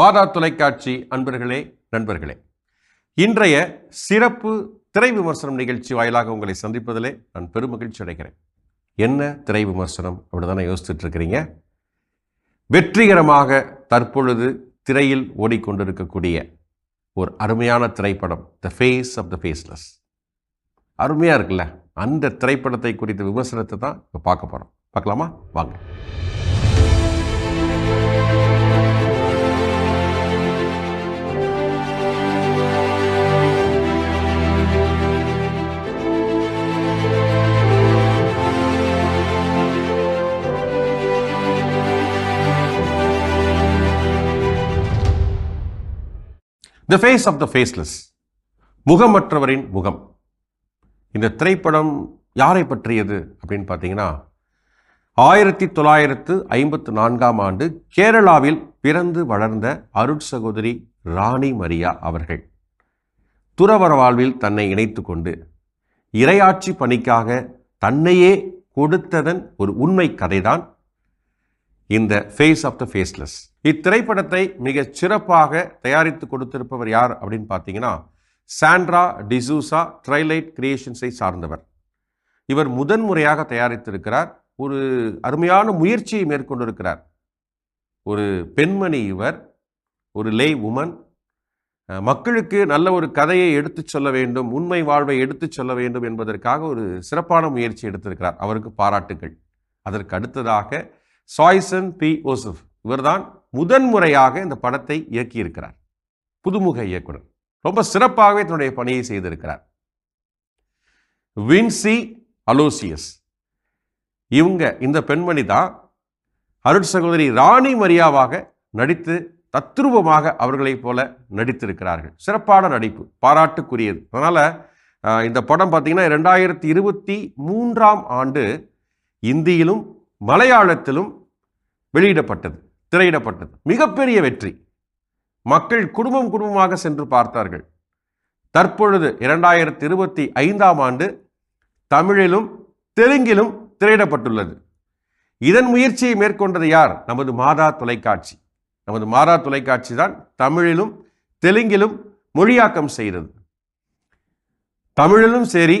வணக்கம் மாதா தொலைக்காட்சி அன்பர்களே நண்பர்களே. இன்றைய சிறப்பு திரை விமர்சனம் நிகழ்ச்சி வாயிலாக உங்களை சந்திப்பதிலே நான் பெருமகிழ்ச்சி அடைகிறேன். என்ன திரை விமர்சனம் அப்படிதானே யோசிச்சுட்டு இருக்கிறீங்க? வெற்றிகரமாக தற்பொழுது திரையில் ஓடிக்கொண்டிருக்கக்கூடிய ஒரு அருமையான திரைப்படம் the face of the faceless அருமையாக இருக்குல்ல? அந்த திரைப்படத்தை குறித்த விமர்சனத்தை தான் இப்போ பார்க்க போகிறோம் பார்க்கலாமா? வாங்க. The face of the faceless முகமற்றவரின் முகம். இந்த திரைப்படம் யாரை பற்றியது அப்படின்னு பார்த்தீங்கன்னா ஆயிரத்தி தொள்ளாயிரத்து ஐம்பத்து நான்காம் ஆண்டு கேரளாவில் பிறந்து வளர்ந்த அருட் சகோதரி ராணி மரியா அவர்கள். துறவர வாழ்வில் தன்னை இணைத்து கொண்டு இரையாட்சி பணிக்காக தன்னையே கொடுத்ததன் ஒரு உண்மை கதைதான் இந்த ஃபேஸ் ஆஃப் த ஃபேஸ்லெஸ் இத்திரைப்படத்தை மிக சிறப்பாக தயாரித்து கொடுத்திருப்பவர் யார் அப்படின்னு பார்த்தீங்கன்னா சாண்ட்ரா டிசூசா ட்ரைலைட் கிரியேஷன்ஸை சார்ந்தவர். இவர் முதன்முறையாக தயாரித்திருக்கிறார். ஒரு அருமையான முயற்சியை மேற்கொண்டிருக்கிறார். ஒரு பெண்மணி இவர் ஒரு லே உமன் மக்களுக்கு நல்ல ஒரு கதையை எடுத்துச் சொல்ல வேண்டும் உண்மை வாழ்வை எடுத்துச் சொல்ல வேண்டும் என்பதற்காக ஒரு சிறப்பான முயற்சி எடுத்திருக்கிறார். அவருக்கு பாராட்டுகள். அதற்கு அடுத்ததாக சாய்சன் பி. ஓசப். இவர்தான் முதன்முறையாக இந்த படத்தை இயக்கியிருக்கிறார். புதுமுக இயக்குனர். ரொம்ப சிறப்பாகவே தன்னுடைய பணியை செய்திருக்கிறார். வின்சி அலோசியஸ். இவங்க இந்த பெண்மணி தான் அருட் சகோதரி ராணி மரியாவாக நடித்து தத்ரூபமாக அவர்களைப் போல நடித்திருக்கிறார்கள். சிறப்பான நடிப்பு பாராட்டுக்குரியது. அதனால் இந்த படம் பார்த்தீங்கன்னா ரெண்டாயிரத்தி இருபத்தி மூன்றாம் ஆண்டு இந்தியிலும் மலையாளத்திலும் வெளியிடப்பட்டது திரையிடப்பட்டது. மிகப்பெரிய வெற்றி. மக்கள் குடும்பம் குடும்பமாக சென்று பார்த்தார்கள். தற்பொழுது இரண்டாயிரத்தி இருபத்தி ஐந்தாம் ஆண்டு தமிழிலும் தெலுங்கிலும் திரையிடப்பட்டுள்ளது. இதன் முயற்சியை மேற்கொண்டது யார்? நமது மாதா தொலைக்காட்சி. நமது மாதா தொலைக்காட்சி தான் தமிழிலும் தெலுங்கிலும் மொழியாக்கம் செய்தது. தமிழிலும் சரி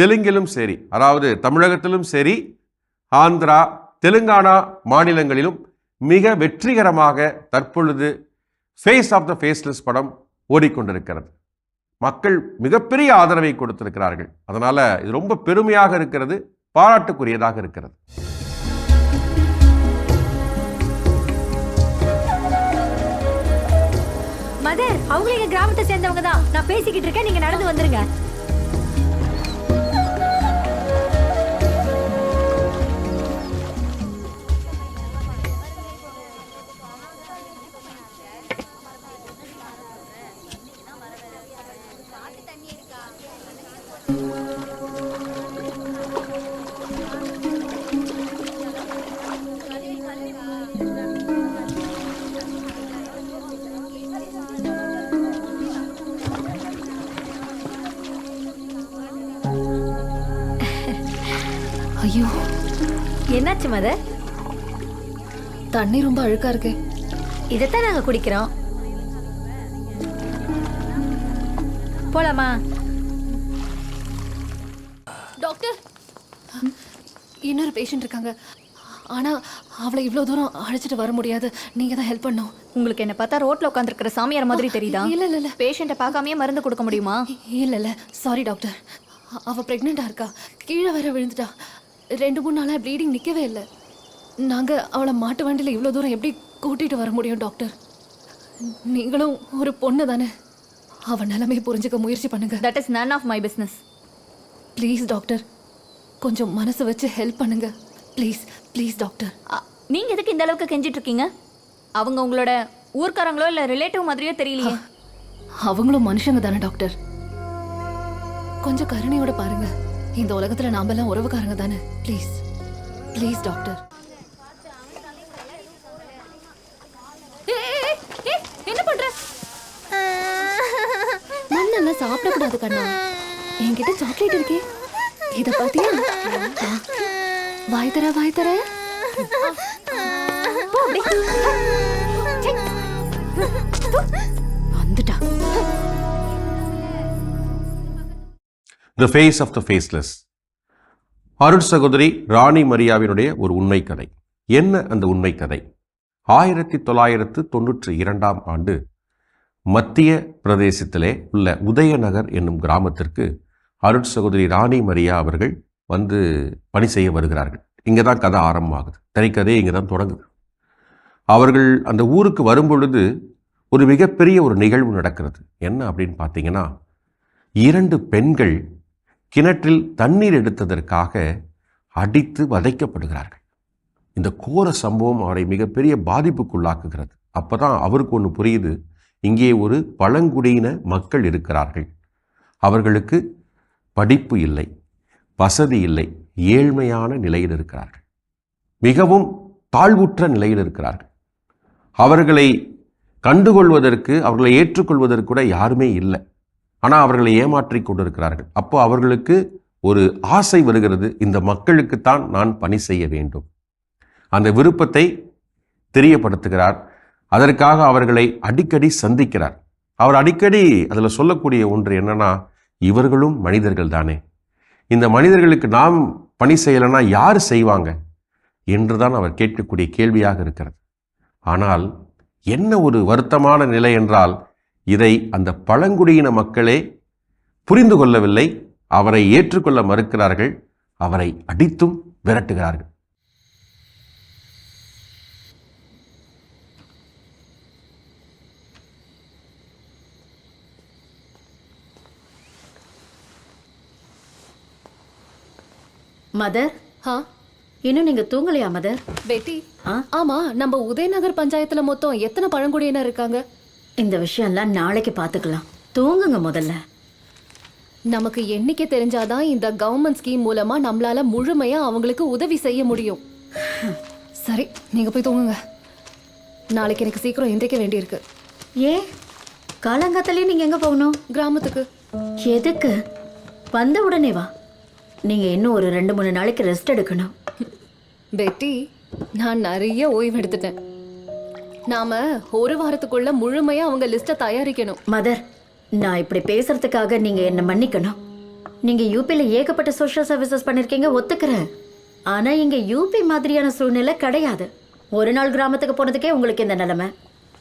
தெலுங்கிலும் சரி அதாவது தமிழகத்திலும் சரி ஆந்திரா தெலுங்கானா மாநிலங்களிலும் மிக வெற்றிகரமாக தற்பொழுது ஃபேஸ் ஆஃப் த ஃபேஸ்லெஸ் படம் ஓடிக்கொண்டிருக்கிறது. மக்கள் மிகப்பெரிய ஆதரவை கொடுத்திருக்கிறார்கள். அதனால் இது ரொம்ப பெருமையாக இருக்கிறது பாராட்டுக்குரியதாக இருக்கிறது. மதர் அவங்களும் எங்க கிராமத்தை சேர்ந்தவங்க தான். நான் பேசிக்கிட்டு இருக்கேன் நீங்க நடந்து வந்துருங்க. என்னாச்சு மதர் தண்ணி ரொம்ப அழுக்கா இருக்கு. இதைத்தான் நாங்க குடிக்கிறோம். போலாமா? டாக்டர். இன்னொரு பேஷண்ட் இருக்காங்க. ஆனா அவளை இவ்வளோ தூரம் அழைச்சிட்டு வர முடியாது. நீங்க தான் ஹெல்ப் பண்ணும் உங்களுக்கு என்ன பார்த்தா ரோட்ல உட்காந்துருக்கிற சாமியார் மாதிரி தெரியுதா? இல்ல இல்ல இல்ல. பேஷண்ட்டை பார்க்காமயே மருந்து கொடுக்க முடியுமா? இல்ல இல்ல. சாரி டாக்டர் அவ பிரெக்னெண்டா இருக்கா. கீழே வேற விழுந்துட்டா. ரெண்டு மூணு நாளா ப்ளீடிங் நிக்கவே இல்லை. நாங்க அவளை மாட்டு வண்டியில இவ்வளோ தூரம் எப்படி கூட்டிட்டு வர முடியும் டாக்டர் நீங்களும் ஒரு பொண்ணு தானே. அவ நிலைமையை புரிஞ்சுக்க முயற்சி பண்ணுங்க. That is none of my business please doctor கொஞ்சம் மனசு வச்சு ஹெல்ப் பண்ணுங்க. ப்ளீஸ் ப்ளீஸ் டாக்டர் நீங்க எதுக்கு இந்த அளவுக்கு கெஞ்சிட்டு இருக்கீங்க? அவங்க உங்களோட ஊர்க்காரங்களோ இல்ல ரிலேட்டிவ் மாதிரியோ தெரியலையே. அவங்களும் மனுஷங்க தானே டாக்டர் கொஞ்சம் கருணையோட பாருங்க. இந்த உலகத்துல நாமெல்லாம் உறவுக்காரங்க தானே? ப்ளீஸ் ப்ளீஸ் டாக்டர் என்ன பண்ற? மண்ணெல்லாம் சாப்பிடக்கூடாது கண்ணா. என்கிட்ட சாக்லேட் இருக்கே. இத பாத்தியா? வாய் தர வாய் தர. போ the face of the faceless அருட் சகோதரி ராணி மரியாவினுடைய ஒரு உண்மை கதை என்ன அந்த உண்மை கதை ஆயிரத்தி தொள்ளாயிரத்து தொண்ணூற்றி இரண்டாம் ஆண்டு மத்திய பிரதேசத்திலே உள்ள உதயநகர் என்னும் கிராமத்திற்கு அருட் சகோதரி ராணி மரியா அவர்கள் வந்து பணி செய்ய வருகிறார்கள். இங்கே தான் கதை ஆரம்பமாகுது. திரைக்கதையே இங்கே தான் தொடங்குது. அவர்கள் அந்த ஊருக்கு வரும்பொழுது ஒரு மிகப்பெரிய ஒரு நிகழ்வு நடக்கிறது. என்ன அப்படின்னு பார்த்தீங்கன்னா இரண்டு பெண்கள் கிணற்றில் தண்ணீர் எடுத்ததற்காக அடித்து வதைக்கப்படுகிறார்கள். இந்த கோர சம்பவம் அவரை மிகப்பெரிய பாதிப்புக்குள்ளாக்குகிறது. அப்போ தான் அவருக்கு ஒன்று புரியுது. இங்கே ஒரு பழங்குடியின மக்கள் இருக்கிறார்கள். அவர்களுக்கு படிப்பு இல்லை வசதி இல்லை ஏழ்மையான நிலையில் இருக்கிறார்கள். மிகவும் தாழ்வுற்ற நிலையில் இருக்கிறார்கள். அவர்களை கண்டுகொள்வதற்கு அவர்களை ஏற்றுக்கொள்வதற்கு கூட யாருமே இல்லை. ஆனால் அவர்களை ஏமாற்றி கொண்டிருக்கிறார்கள். அப்போ அவர்களுக்கு ஒரு ஆசை வருகிறது. இந்த மக்களுக்குத்தான் நான் பணி செய்ய வேண்டும். அந்த விருப்பத்தை தெரியப்படுத்துகிறார். அதற்காக அவர்களை அடிக்கடி சந்திக்கிறார். அவர் அடிக்கடி அதில் சொல்லக்கூடிய ஒன்று என்னன்னா இவர்களும் மனிதர்கள் தானே. இந்த மனிதர்களுக்கு நாம் பணி செய்யலைன்னா யார் செய்வாங்க? என்றுதான் அவர் கேட்கக்கூடிய கேள்வியாக இருக்கிறது. ஆனால் என்ன ஒரு வருத்தமான நிலை என்றால் இதை அந்த பழங்குடியின மக்களே புரிந்து கொள்ளவில்லை அவரை ஏற்றுக்கொள்ள மறுக்கிறார்கள் அவரை அடித்தும் விரட்டுகிறார்கள். மதர் ஆ இன்னும் நீங்க தூங்கலையா மதர்? பெட்டி? ஆமா நம்ம உதயநகர் பஞ்சாயத்துல மொத்தம் எத்தனை பழங்குடியினர் இருக்காங்க? இந்த விஷயம்லாம் நாளைக்கு பாத்துக்கலாம். தூங்குங்க முதல்ல. நமக்கு எண்ணிக்கை தெரிஞ்சாதான் இந்த கவர்மெண்ட் ஸ்கீம் மூலமா நம்மளால முழுமையா அவங்களுக்கு உதவி செய்ய முடியும். சரி நீங்க போய் தூங்குங்க. நாளைக்கு எனக்கு சீக்கிரம் எந்திரிக்க வேண்டியிருக்கு. ஏன் காலங்காத்தாலே நீங்க எங்க போகணும்? கிராமத்துக்கு. எதுக்கு? வந்த உடனே வா. நீங்க இன்னும் ஒரு ரெண்டு மூணு நாளைக்கு ரெஸ்ட் எடுக்கணும். பெட்டி நான் நிறைய ஓய்வு எடுத்துட்டேன். நாம ஒரு வாரத்துக்குள்ள முழுமையா அவங்க லிஸ்ட்டை தயாரிக்கணும். மதர் நான் இப்படி பேசுறதுக்காக நீங்க என்ன மன்னிக்கணும். நீங்க யூபில ஏகப்பட்ட சோஷியல் சர்வீசஸ் பண்ணிருக்கீங்க ஒத்துக்கிறேன். ஆனா இங்க யூபி மாதிரியான சூழ்நிலை கிடையாது. ஒரு நாள் கிராமத்துக்கு போனதுக்கே உங்களுக்கு இந்த நிலைமை.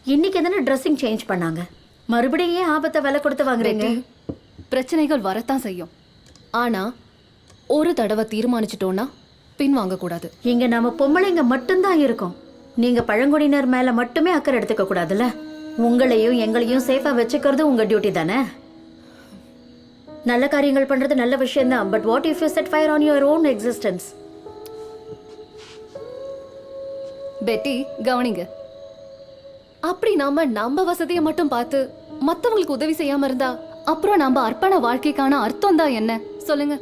இன்னைக்கு தானே ட்ரெஸ்ஸிங் சேஞ்ச் பண்ணாங்க. மறுபடியும் ஏன் ஆபத்தை விலை கொடுத்து வாங்குறீங்க? பிரச்சனைகள் வரத்தான் செய்யும். ஆனா ஒரு தடவை தீர்மானிச்சிட்டோம்னா பின் வாங்கக்கூடாது இங்க நாம பொம்பளைங்க மட்டும்தான் இருக்கோம். நீங்க பழங்குடியினர் மேல மட்டுமே அக்கறை எடுத்துக்க கூடாதுல்ல? உங்களையும் எங்களையும் சேஃபா வச்சுக்கிறது உங்க டியூட்டி தானே? நல்ல காரியங்கள் பண்றது நல்ல விஷயம் தான் but what if you set fire on your own existence பெட்டி கவனிங்க. அப்படி நாம நம்ம வசதியை மட்டும் பார்த்து மத்தவங்களுக்கு உதவி செய்யாம இருந்தா அப்புறம் நம்ம அர்ப்பண வாழ்க்கைக்கான அர்த்தம் தான் என்ன? சொல்லுங்க.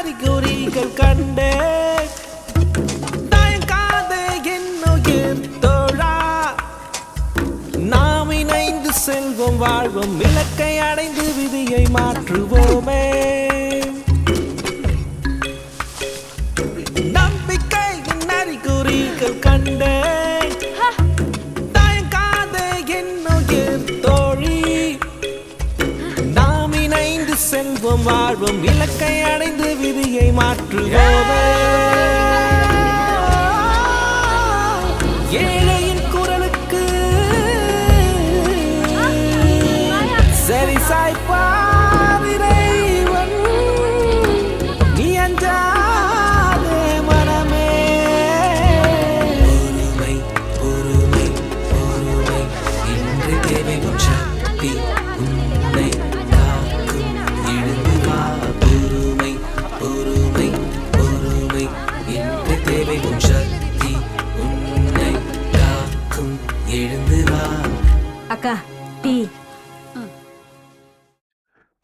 அறிகுறிகள் கண்டே தயங்காதே என்னுயிர் தோழா. நாம் இணைந்து செல்வோம் வாழ்வோம் இலக்கை அடைந்து விதியை மாற்றுவோமே. செல்வோம் இலக்கை அடைந்து விதியை மாற்றுவோமே.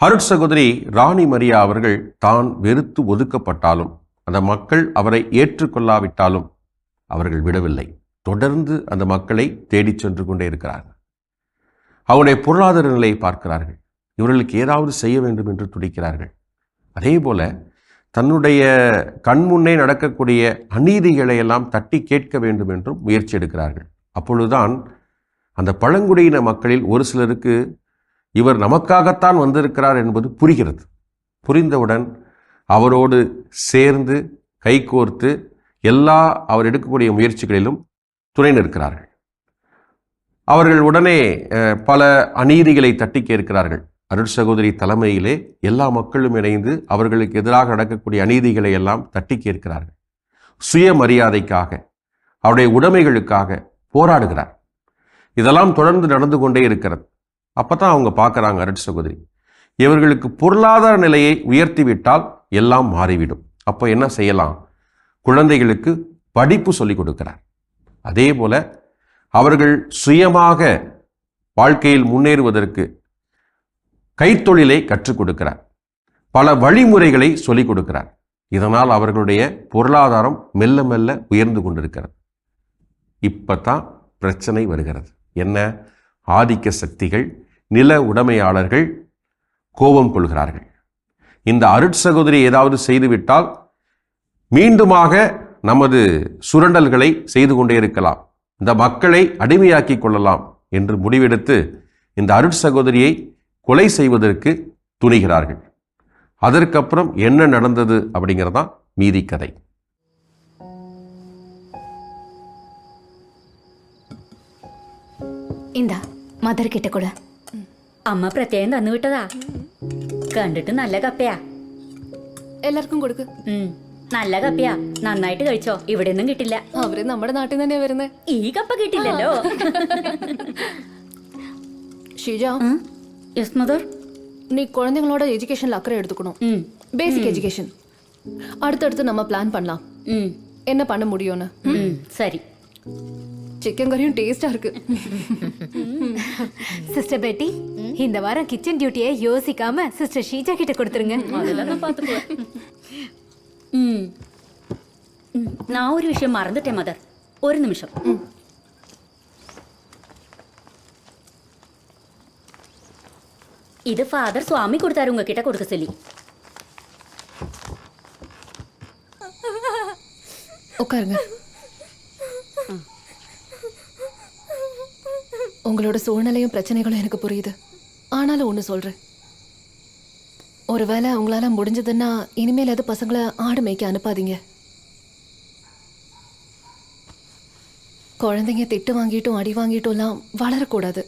ஹருட் சகோதரி ராணி மரியா அவர்கள் தான் வெறுத்து ஒதுக்கப்பட்டாலும் அந்த மக்கள் அவரை ஏற்றுக்கொள்ளாவிட்டாலும் அவர்கள் விடவில்லை. தொடர்ந்து அந்த மக்களை தேடிச் சென்று கொண்டே இருக்கிறார்கள். அவருடைய பொருளாதார நிலையை பார்க்கிறார்கள். இவர்களுக்கு ஏதாவது செய்ய வேண்டும் என்று துடிக்கிறார்கள். அதே போல தன்னுடைய கண்முன்னே நடக்கக்கூடிய அநீதிகளை எல்லாம் தட்டி கேட்க வேண்டும் என்றும் முயற்சி எடுக்கிறார்கள். அப்பொழுதுதான் அந்த பழங்குடியின மக்களில் ஒரு சிலருக்கு இவர் நமக்காகத்தான் வந்திருக்கிறார் என்பது புரிகிறது. புரிந்தவுடன் அவரோடு சேர்ந்து கைகோர்த்து எல்லா அவர் எடுக்கக்கூடிய முயற்சிகளிலும் துணை நிற்கிறார்கள். அவர்கள் உடனே பல அநீதிகளை தட்டி கேட்கிறார்கள். அருள் சகோதரி தலைமையிலே எல்லா மக்களும் இணைந்து அவர்களுக்கு எதிராக நடக்கக்கூடிய அநீதிகளை எல்லாம் தட்டி கேட்கிறார்கள். சுயமரியாதைக்காக அவருடைய உடைமைகளுக்காக போராடுகிறார். இதெல்லாம் தொடர்ந்து நடந்து கொண்டே இருக்கிறது. அப்போ தான் அவங்க பார்க்குறாங்க அருட் சகோதரி. இவர்களுக்கு பொருளாதார நிலையை உயர்த்திவிட்டால் எல்லாம் மாறிவிடும். அப்போ என்ன செய்யலாம்? குழந்தைகளுக்கு படிப்பு சொல்லிக் கொடுக்கிறார். அதே போல அவர்கள் சுயமாக வாழ்க்கையில் முன்னேறுவதற்கு கைத்தொழிலை கற்றுக் கொடுக்கிறார். பல வழிமுறைகளை சொல்லிக் கொடுக்கிறார். இதனால் அவர்களுடைய பொருளாதாரம் மெல்ல மெல்ல உயர்ந்து கொண்டிருக்கிறது. இப்போ தான் பிரச்சனை வருகிறது. என்ன? ஆதிக்க சக்திகள் நில உடைமையாளர்கள் கோபம் கொள்கிறார்கள். இந்த அருட்சகோதரி ஏதாவது செய்துவிட்டால் மீண்டுமாக நமது சுரண்டல்களை செய்து கொண்டே இருக்கலாம். இந்த மக்களை அடிமையாக்கி கொள்ளலாம் என்று முடிவெடுத்து இந்த அருட்சகோதரியை கொலை செய்வதற்கு துணிகிறார்கள். அதற்கப்புறம் என்ன நடந்தது அப்படிங்கிறதான் மீதி கதை. இந்தா மதர்கிட்ட கூட. അമ്മ പ്രത്യേകം തന്നു വിട്ടതാ കണ്ടിട്ട് നല്ല കപ്പയാ എല്ലാവർക്കും കൊടുക്ക് ഉം, നല്ല കപ്പയാ നന്നായിട്ട് കഴിച്ചോ ഇവിടെ ഒന്നും കിട്ടില്ല അവര് നമ്മുടെ നാട്ടിൽ തന്നെയാ വരുന്നത് ഈ കപ്പ കിട്ടില്ലല്ലോ ஷீஜா യെസ് മദർ நீ குழந்தைங்களோட எஜுகேஷன்ல அக்கறை எடுத்துக்கணும் ഉം, பேசிக் எஜுகேஷன் அடுத்தடுத்து நம்ம பிளான் பண்ணலாம் ഉം, என்ன பண்ண முடியும்னு ഉം, சரி சிக்கன் கறியும் டேஸ்டா இருக்கு சிஸ்டர் பெட்டி இந்த வாரம் கிச்சன் டியூட்டியை யோசிக்காம சிஸ்டர் ஷீஜா கிட்ட கொடுத்துருங்க. அதெல்லாம் நான் பார்த்துக்குவேன். நான் ஒரு விஷயம் மறந்துட்டேன் மதர் ஒரு நிமிஷம். இது ஃபாதர் சுவாமி கொடுத்தாரு உங்ககிட்ட கொடுக்க சொல்லி. உட்காருங்க. உங்களோட சூழ்நிலையும் பிரச்சனைகளும் எனக்கு புரியுது. ஆனாலும் ஒன்று சொல்கிறேன் ஒருவேளை உங்களால் முடிஞ்சதுன்னா இனிமேல் அது பசங்களை ஆடு மேய்க்க அனுப்பாதீங்க. குழந்தைங்க திட்டு வாங்கிட்டும் அடி வாங்கிட்டும்லாம் வளரக்கூடாது.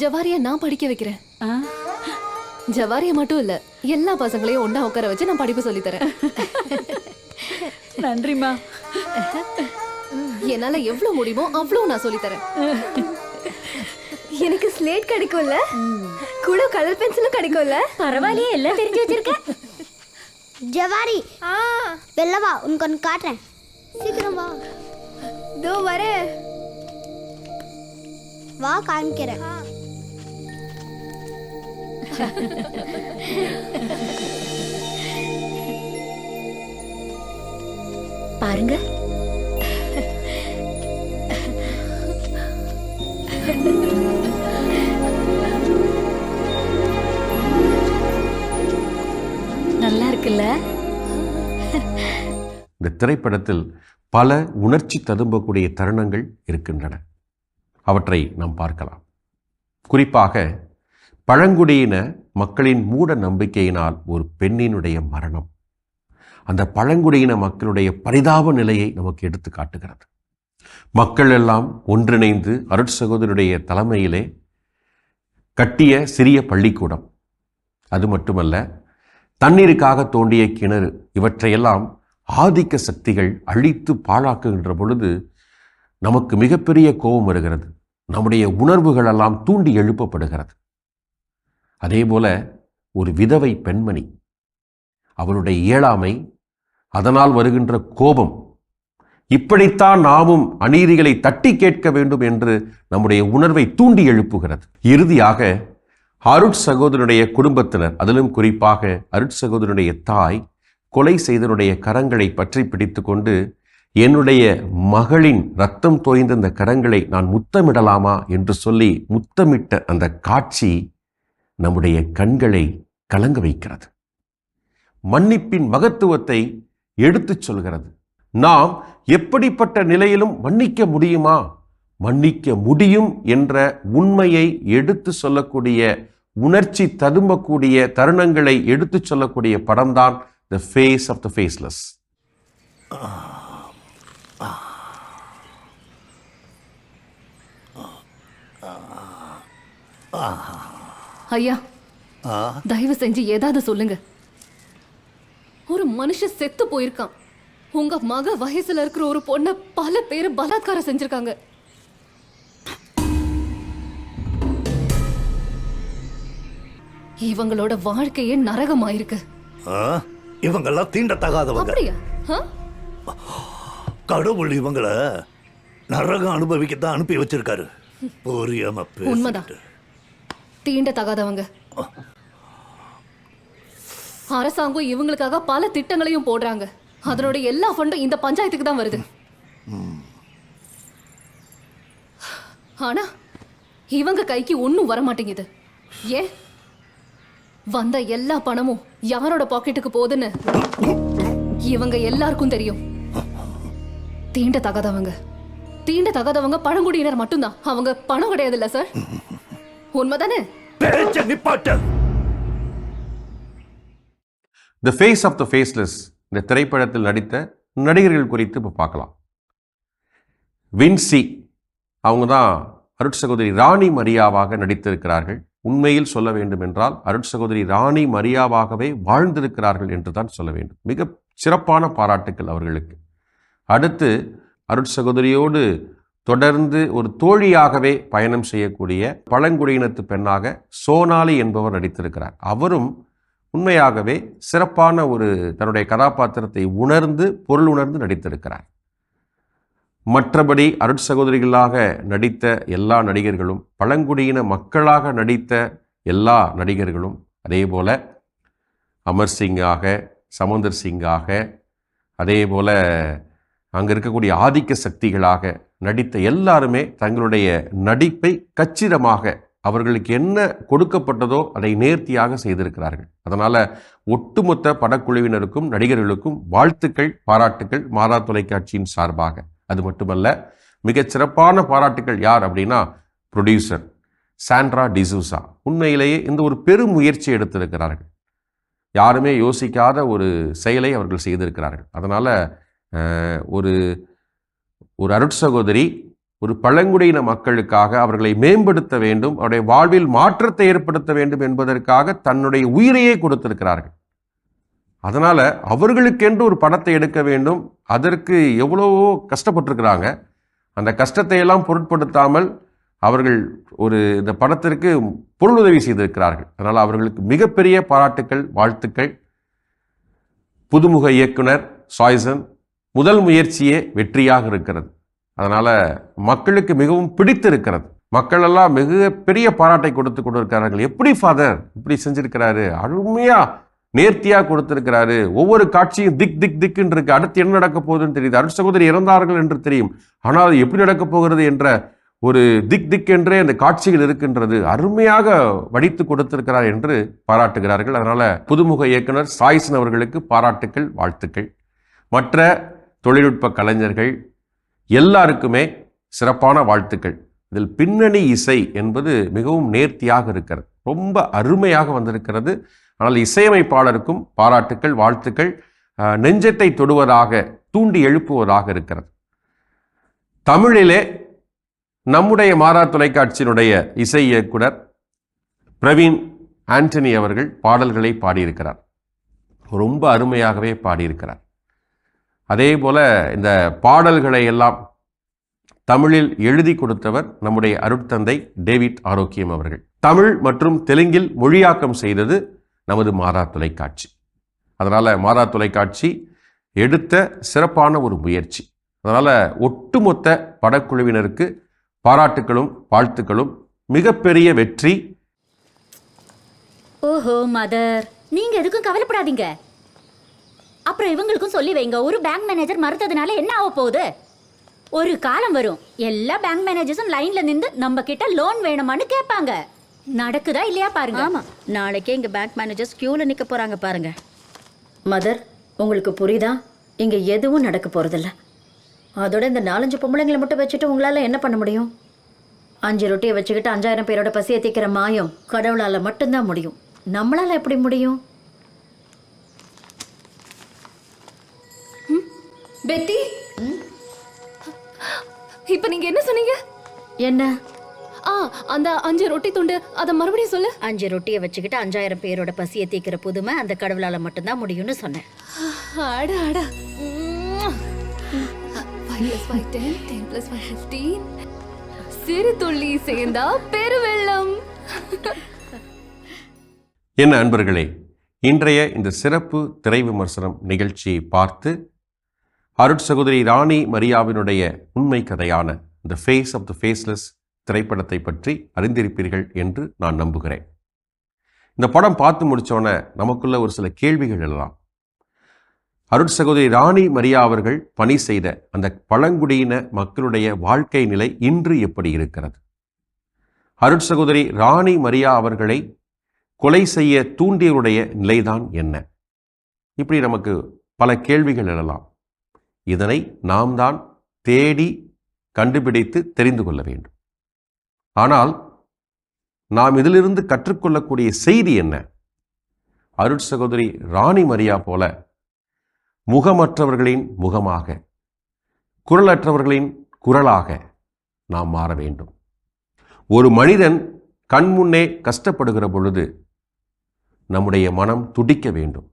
ஜவாரியை நான் படிக்க வைக்கிறேன். ஜவாரியை மட்டும் இல்லை எல்லா பசங்களையும் ஒன்றா உட்கார வச்சு நான் படிப்பு சொல்லித்தரேன் நன்றிமா என்னால எவ்வளவு முடியுமோ அவ்வளவு நான் சொல்லி தரேன் எனக்கு ஸ்லேட் கிடைக்கும்ல? கூட கலர் பென்சிலும் கிடைக்கும்ல? பரவாயில்லையே எல்லாம் தெரிஞ்சு வச்சிருக்க. ஜவாரி வெளில வா உனக்கு ஒன்று காட்டுறேன். சீக்கிரம் வா. இதோ வரேன் வா காமிக்கிறேன். பாருங்க. நல்லா இருக்குல்ல? இந்த திரைப்படத்தில் பல உணர்ச்சி ததும்பக்கூடிய தருணங்கள் இருக்கின்றன. அவற்றை நாம் பார்க்கலாம். குறிப்பாக பழங்குடியின மக்களின் மூட நம்பிக்கையினால் ஒரு பெண்ணினுடைய மரணம். அந்த பழங்குடியின மக்களுடைய பரிதாப நிலையை நமக்கு எடுத்து காட்டுகிறது. மக்கள் எல்லாம் ஒன்றிணைந்து அருட்சகோதரனுடைய தலைமையிலே கட்டிய சிறிய பள்ளிக்கூடம். அது மட்டுமல்ல தண்ணீருக்காக தோண்டிய கிணறு இவற்றையெல்லாம் ஆதிக்க சக்திகள் அழித்து பாழாக்குகின்ற பொழுது நமக்கு மிகப்பெரிய கோபம் வருகிறது. நம்முடைய உணர்வுகளெல்லாம் தூண்டி எழுப்பப்படுகிறது. அதேபோல ஒரு விதவை பெண்மணி அவளுடைய இயலாமை அதனால் வருகின்ற கோபம் இப்படித்தான் நாமும் அநீதிகளை தட்டி கேட்க வேண்டும் என்று நம்முடைய உணர்வை தூண்டி எழுப்புகிறது. இறுதியாக அருட் சகோதரனுடைய குடும்பத்தினர் அதிலும் குறிப்பாக அருட் சகோதரனுடைய தாய் கொலை செய்தனுடைய கரங்களை பற்றி பிடித்துக்கொண்டு என்னுடைய மகளின் ரத்தம் தோய்ந்த அந்த கரங்களை நான் முத்தமிடலாமா என்று சொல்லி முத்தமிட்ட அந்த காட்சி நம்முடைய கண்களை கலங்க வைக்கிறது. மன்னிப்பின் மகத்துவத்தை எடுத்துச் சொல்கிறது. நாம் எப்படிப்பட்ட நிலையிலும் மன்னிக்க முடியுமா? மன்னிக்க முடியும் என்ற உண்மையை எடுத்து சொல்லக்கூடிய உணர்ச்சி ததும்பக்கூடிய தருணங்களை எடுத்துச் சொல்லக்கூடிய படம்தான் the face of the faceless ஐயா தயவு செஞ்சு ஏதாவது சொல்லுங்க. ஒரு மனுஷன் செத்து போயிருக்கான். உங்க மக வயசுல இருக்கிற ஒரு பொண்ண பல பேர் பலாத்காரம் செஞ்சிருக்காங்க. இவங்களோட வாழ்க்கையே நரகமாயிருக்கு. ஆ? இவங்கெல்லாம் தீண்டத்தகாதவங்க. அப்படியா? ஆ? கடவுள் இவங்கள நரகம் அனுபவிக்கத்தான் அனுப்பி வச்சிருக்காரு. புரியாம உண்மைதான். பேசிட்டு. தீண்ட தகாதவங்க அரசாங்கம் இவங்களுக்காக பல திட்டங்களையும் போடுறாங்க. அதனோட எல்லா ஃபண்டும் இந்த பஞ்சாயத்துக்கு தான் வருது. ஆனா இவங்க கைக்கு ஒண்ணும் வர மாட்டேங்குது ஏன்? வந்த எல்லா பணமும் யாரோட பாக்கெட்டுக்கு போகுதுன்னு இவங்க எல்லாருக்கும் தெரியும். தீண்ட தகாதவங்க. தீண்ட தகாதவங்க பழங்குடியினர் மட்டும்தான். அவங்க பணம் கிடையாதுல்ல சார் உண்மைதானே? The face of the faceless இந்த திரைப்படத்தில் நடித்த நடிகர்கள் குறித்து இப்போ பார்க்கலாம். வின்சி அவங்க தான் அருட் சகோதரி ராணி மரியாவாக நடித்திருக்கிறார்கள். உண்மையில் சொல்ல வேண்டும் என்றால் அருட் சகோதரி ராணி மரியாவாகவே வாழ்ந்திருக்கிறார்கள் என்று தான் சொல்ல வேண்டும். மிக சிறப்பான பாராட்டுக்கள் அவர்களுக்கு. அடுத்து அருட் சகோதரியோடு தொடர்ந்து ஒரு தோழியாகவே பயணம் செய்யக்கூடிய பழங்குடியினத்து பெண்ணாக சோனாலி என்பவர் நடித்திருக்கிறார். அவரும் உண்மையாகவே சிறப்பான ஒரு தன்னுடைய கதாபாத்திரத்தை உணர்ந்து பொருள் உணர்ந்து நடித்திருக்கிறார். மற்றபடி அருட் சகோதரிகளாக நடித்த எல்லா நடிகர்களும் பழங்குடியின மக்களாக நடித்த எல்லா நடிகர்களும் அதே போல் அமர் சிங்காக சமுந்தர் சிங்காக அதே போல் அங்கே இருக்கக்கூடிய ஆதிக்க சக்திகளாக நடித்த எல்லாருமே தங்களுடைய நடிப்பை கச்சிதமாக அவர்களுக்கு என்ன கொடுக்கப்பட்டதோ அதை நேர்த்தியாக செய்திருக்கிறார்கள். அதனால் ஒட்டுமொத்த படக்குழுவினருக்கும் நடிகர்களுக்கும் வாழ்த்துக்கள் பாராட்டுக்கள் மாதா தொலைக்காட்சியின் சார்பாக. அது மட்டுமல்ல மிகச் சிறப்பான பாராட்டுக்கள் யார் அப்படின்னா ப்ரொடியூசர் சாண்ட்ரா டிசூசா உண்மையிலேயே இந்த ஒரு பெரும் முயற்சி எடுத்திருக்கிறார்கள். யாருமே யோசிக்காத ஒரு செயலை அவர்கள் செய்திருக்கிறார்கள். அதனால் ஒரு ஒரு அருட்சகோதரி ஒரு பழங்குடியின மக்களுக்காக அவர்களை மேம்படுத்த வேண்டும் அவருடைய வாழ்வில் மாற்றத்தை ஏற்படுத்த வேண்டும் என்பதற்காக தன்னுடைய உயிரையே கொடுத்திருக்கிறார்கள். அதனால் அவர்களுக்கென்று ஒரு படத்தை எடுக்க வேண்டும் அதற்கு எவ்வளவோ கஷ்டப்பட்டிருக்கிறாங்க. அந்த கஷ்டத்தை எல்லாம் பொருட்படுத்தாமல் அவர்கள் ஒரு இந்த படத்திற்கு பொருளுதவி செய்திருக்கிறார்கள். அதனால் அவர்களுக்கு மிகப்பெரிய பாராட்டுக்கள் வாழ்த்துக்கள். புதுமுக இயக்குனர் சாய்சன் முதல் முயற்சியே வெற்றியாக இருக்கிறது. அதனால் மக்களுக்கு மிகவும் பிடித்திருக்கிறது. மக்கள் எல்லாம் மிக பெரிய பாராட்டை கொடுத்து கொண்டிருக்கிறார்கள். எப்படி ஃபாதர் இப்படி செஞ்சிருக்கிறாரு. அருமையாக நேர்த்தியாக கொடுத்திருக்கிறாரு. ஒவ்வொரு காட்சியும் திக் திக் திக்குன்னு இருக்கு. அடுத்து என்ன நடக்க போகுதுன்னு தெரியுது. அருட் சகோதரி இறந்தார்கள் என்று தெரியும். ஆனால் அது எப்படி நடக்கப் போகிறது என்ற ஒரு திக் திக் என்றே அந்த காட்சிகள் இருக்கின்றது. அருமையாக வடித்து கொடுத்திருக்கிறார் என்று பாராட்டுகிறார்கள். அதனால் புதுமுக இயக்குனர் சாய்சன் அவர்களுக்கு பாராட்டுக்கள் வாழ்த்துக்கள். மற்ற தொழில்நுட்ப கலைஞர்கள் எல்லாருக்குமே சிறப்பான வாழ்த்துக்கள். இதில் பின்னணி இசை என்பது மிகவும் நேர்த்தியாக இருக்கிறது. ரொம்ப அருமையாக வந்திருக்கிறது. ஆனால் இசையமைப்பாளருக்கும் பாராட்டுக்கள் வாழ்த்துக்கள் நெஞ்சத்தை தொடுவதாக தூண்டி எழுப்புவதாக இருக்கிறது. தமிழிலே நம்முடைய மாறா தொலைக்காட்சியினுடைய இசை இயக்குனர் பிரவீன் ஆண்டனி அவர்கள் பாடல்களை பாடியிருக்கிறார். ரொம்ப அருமையாகவே பாடியிருக்கிறார். அதே போல இந்த பாடல்களை எல்லாம் தமிழில் எழுதி கொடுத்தவர் நம்முடைய அருட்தந்தை டேவிட் ஆரோக்கியம் அவர்கள். தமிழ் மற்றும் தெலுங்கில் மொழியாக்கம் செய்தது நமது மாதா தொலைக்காட்சி. அதனால் மாதா தொலைக்காட்சி எடுத்த சிறப்பான ஒரு முயற்சி. அதனால் ஒட்டுமொத்த படக்குழுவினருக்கு பாராட்டுகளும் வாழ்த்துக்களும் மிகப்பெரிய வெற்றி. ஓஹோ மதர். நீங்க எதுக்கும் கவலைப்படாதீங்க. அப்புறம் இவங்களுக்கும் சொல்லி வைங்க. ஒரு பேங்க் மேனேஜர் மறுத்ததுனால என்ன ஆக போகுது? ஒரு காலம் வரும். எல்லா பேங்க் மேனேஜர்ஸும் லைன்ல நின்று நம்ம கிட்ட லோன் வேணுமான்னு கேட்பாங்க. நடக்குதா இல்லையா பாருங்க. ஆமா. நாளைக்கே இங்க பேங்க் மேனேஜர்ஸ் கியூல நிக்க போறாங்க பாருங்க. மதர் உங்களுக்கு புரியுதா? இங்க எதுவும் நடக்க போறதில்ல. அதோட இந்த நாலஞ்சு பொம்பளைங்களை மட்டும் வச்சுட்டு உங்களால என்ன பண்ண முடியும்? அஞ்சு ரொட்டியை வச்சுக்கிட்டு அஞ்சாயிரம் பேரோட பசியை தீக்கிற மாயம் கடவுளால மட்டும்தான் முடியும். நம்மளால எப்படி முடியும்? பெட்டி? இப்ப நீங்க என்ன சொன்னீங்க? என்ன? ஆ அந்த அஞ்சு ரொட்டி துண்டு அத மறுபடியும் சொல்லு. அஞ்சு ரொட்டியை வச்சுக்கிட்டு அஞ்சாயிரம் பேரோட பசியை தீக்கிற புதுமை அந்த கடவுளால மட்டும்தான் முடியும்னு சொன்னேன். அட அட. Five plus five ten ten plus five fifteen சிறு துள்ளி சேர்ந்தா பெருவெள்ளம். என்ன அன்பர்களே இன்றைய இந்த சிறப்பு திரை விமர்சனம் நிகழ்ச்சியை பார்த்து அருட்சகோதரி ராணி மரியாவினுடைய உண்மை கதையான the face of the faceless திரைப்படத்தை பற்றி அறிந்திருப்பீர்கள் என்று நான் நம்புகிறேன். இந்த படம் பார்த்து முடிச்சோன்னே நமக்குள்ள ஒரு சில கேள்விகள் எழலாம். அருட்சகோதரி ராணி மரியா அவர்கள் பணி செய்த அந்த பழங்குடியின மக்களுடைய வாழ்க்கை நிலை இன்று எப்படி இருக்கிறது? அருட்சகோதரி ராணி மரியா அவர்களை கொலை செய்ய தூண்டியவருடைய நிலைதான் என்ன? இப்படி நமக்கு பல கேள்விகள் எழலாம். இதனை நாம் தான் தேடி கண்டுபிடித்து தெரிந்து கொள்ள வேண்டும். ஆனால் நாம் இதிலிருந்து கற்றுக்கொள்ளக்கூடிய செய்தி என்ன? அருட் சகோதரி ராணி மரியா போல முகமற்றவர்களின் முகமாக குரலற்றவர்களின் குரலாக நாம் மாற வேண்டும். ஒரு மனிதன் கண்முன்னே கஷ்டப்படுகிற பொழுது நம்முடைய மனம் துடிக்க வேண்டும்.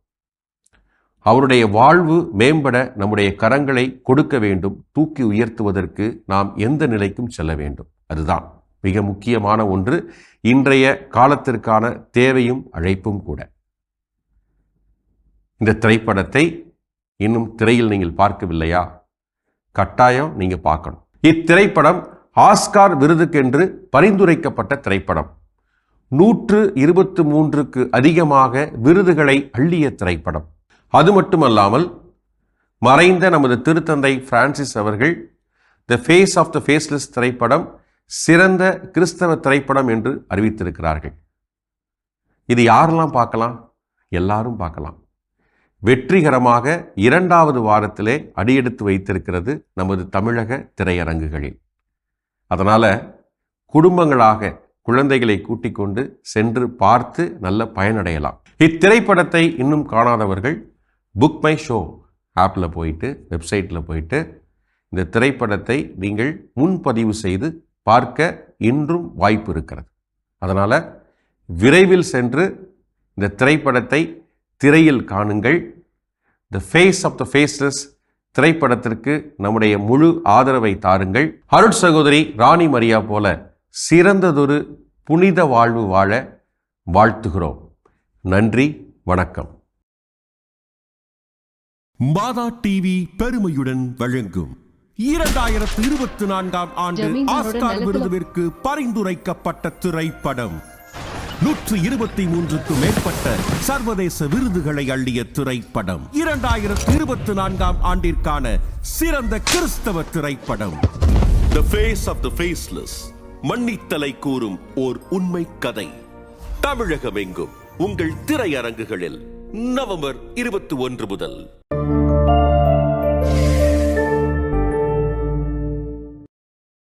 அவருடைய வாழ்வு மேம்பட நம்முடைய கரங்களை கொடுக்க வேண்டும். தூக்கி உயர்த்துவதற்கு நாம் எந்த நிலைக்கும் செல்ல வேண்டும். அதுதான் மிக முக்கியமான ஒன்று. இன்றைய காலத்திற்கான தேவையும் அழைப்பும் கூட. இந்த திரைப்படத்தை இன்னும் திரையில் நீங்கள் பார்க்கவில்லையா? கட்டாயம் நீங்கள் பார்க்கணும். இத்திரைப்படம் ஆஸ்கார் விருதுக்கென்று பரிந்துரைக்கப்பட்ட திரைப்படம். நூற்று இருபத்து மூன்றுக்கு அதிகமாக விருதுகளை அள்ளிய திரைப்படம். அது மட்டுமல்லாமல் மறைந்த நமது திருத்தந்தை பிரான்சிஸ் அவர்கள் the face of the faceless திரைப்படம் சிறந்த கிறிஸ்தவ திரைப்படம் என்று அறிவித்திருக்கிறார்கள். இது யாரெல்லாம் பார்க்கலாம்? எல்லாரும் பார்க்கலாம். வெற்றிகரமாக இரண்டாவது வாரத்திலே அடியெடுத்து வைத்திருக்கிறது நமது தமிழக திரையரங்குகளில். அதனால் குடும்பங்களாக குழந்தைகளை கூட்டிக் கொண்டு சென்று பார்த்து நல்ல பயனடையலாம். இத்திரைப்படத்தை இன்னும் காணாதவர்கள் புக் மை ஷோ ஆப்பில் போயிட்டு வெப்சைட்டில் போயிட்டு இந்த திரைப்படத்தை நீங்கள் முன்பதிவு செய்து பார்க்க இன்றும் வாய்ப்பு இருக்கிறது. அதனால் விரைவில் சென்று இந்த திரைப்படத்தை திரையில் காணுங்கள். The face of the faceless திரைப்படத்திற்கு நம்முடைய முழு ஆதரவை தாருங்கள். அருட் சகோதரி ராணி மரியா போல சிறந்ததொரு புனித வாழ்வு வாழ வாழ்த்துகிறோம். நன்றி வணக்கம். மாதா டிவி பெருமையுடன் வழங்கும். இரண்டாயிரத்து இருபத்தி நான்காம் ஆண்டு ஆஸ்கார் விருதுவிற்கு பரிந்துரைக்கப்பட்ட திரைப்படம். நூற்று இருபத்தி மூன்றுக்கு மேற்பட்ட சர்வதேச விருதுகளை அள்ளிய திரைப்படம். இரண்டாயிரத்து இருபத்தி நான்காம் ஆண்டிற்கான சிறந்த கிறிஸ்தவ திரைப்படம். The face of the faceless மன்னித்தலை கூறும் ஓர் உண்மை கதை. தமிழகமெங்கும் உங்கள் திரையரங்குகளில் நவம்பர் இருபத்தி ஒன்று முதல்.